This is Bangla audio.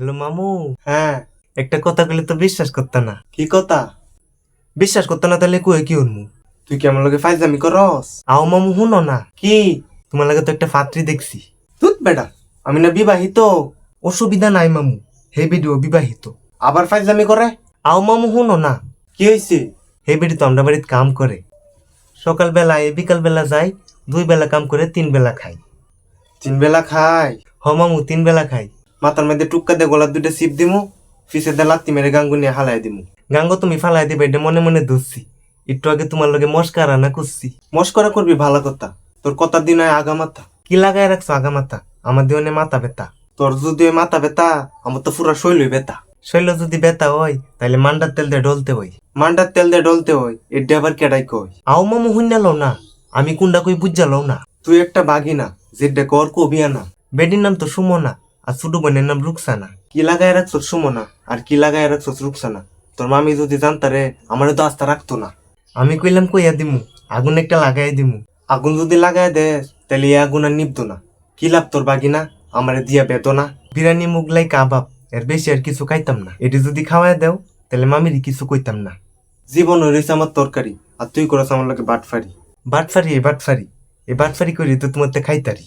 হ্যালো মামু। হ্যাঁ। একটা কথা বলে তো বিশ্বাস করতে না। কি কথা? বিশ্বাস করতে না তাহলে কই কি হরমু তুই কি আমার লগে ফাইজামি করস? আও মামু হুনো না। কি? তোমার লাগে তো একটা ফাত্রি দেখছি। তুই বেটা আমি না বিবাহিত। অসুবিধা নাই মামু হে ভিডিও বিবাহিত। আবার ফাইজামি করে? আও মামু হুনো না। কি হয়েছে হে বেডি তো আমরা বাড়িতে কাম করে। সকালবেলা এ বিকালবেলা যাই দুই বেলা কাম করে তিন বেলা খাই। তিন বেলা খাই। হ মামু তিন বেলা খাই। মাথার মধ্যে টুক্কা দিয়ে গলার দুইটা সিপ দিমু পিছে দিয়ে লাত্তি মেরে গাঙ্গু নিয়ে হালাই দিমু। গাঙ্গু তুমি ফালাই দিবে এটা মনে মনে ধরছি। একটু আগে তোমার লগে মস্কারা না করছি। মস্করা করবি ভালো কথা। তোর কথা দিন হয় আগা মাথা। কি লাগাই রাখছো আগা মাথা? আমার দিওনে মাথা ব্যথা। তোর যদি মাথা বেতা আমার তো পুরা শৈলই বেতা শৈল যদি ব্যথা হয় তাহলে মান্ডার তেল দিয়ে ডলতে হই মান্ডার তেল দিয়ে ডলতে হয় এটা আবার কেডাই কই আও মামু হুইনালো না আমি কোনটা কই বুঝালো না। তুই একটা বাগি না যেটা কর কবিয়া না। বেডির নাম তো সুমনা। আর ছোট বোনের নাম রুকসানা কি লাগাই রাখছ সুমনা? আর কি লাগাই রাখছ রুকসানা তোর মামি যদি জানতারে আমারে তো আস্থা রাখতো না। আমি কইলাম কইয়া দিমু? আগুন একটা লাগাই দিমু। আগুন যদি লাগাই দে তাহলে এই আগুন আর নিবতো না। কি লাভ তোর বাগিনা? আমারে দিয়া বেতো না। বিরিয়ানি মুগলাই কাবাব। এর বেশি আর কিছু খাইতাম না। এটি যদি খাওয়াই দেও তাহলে মামির কিছু কইতাম না। জীবন হইছে আমার তরকারি আর তুই করছ আমার লোকে বাটফারি বাটফারি এ বাটফারি এ বাটফারি করি তো তোমার খাইতারি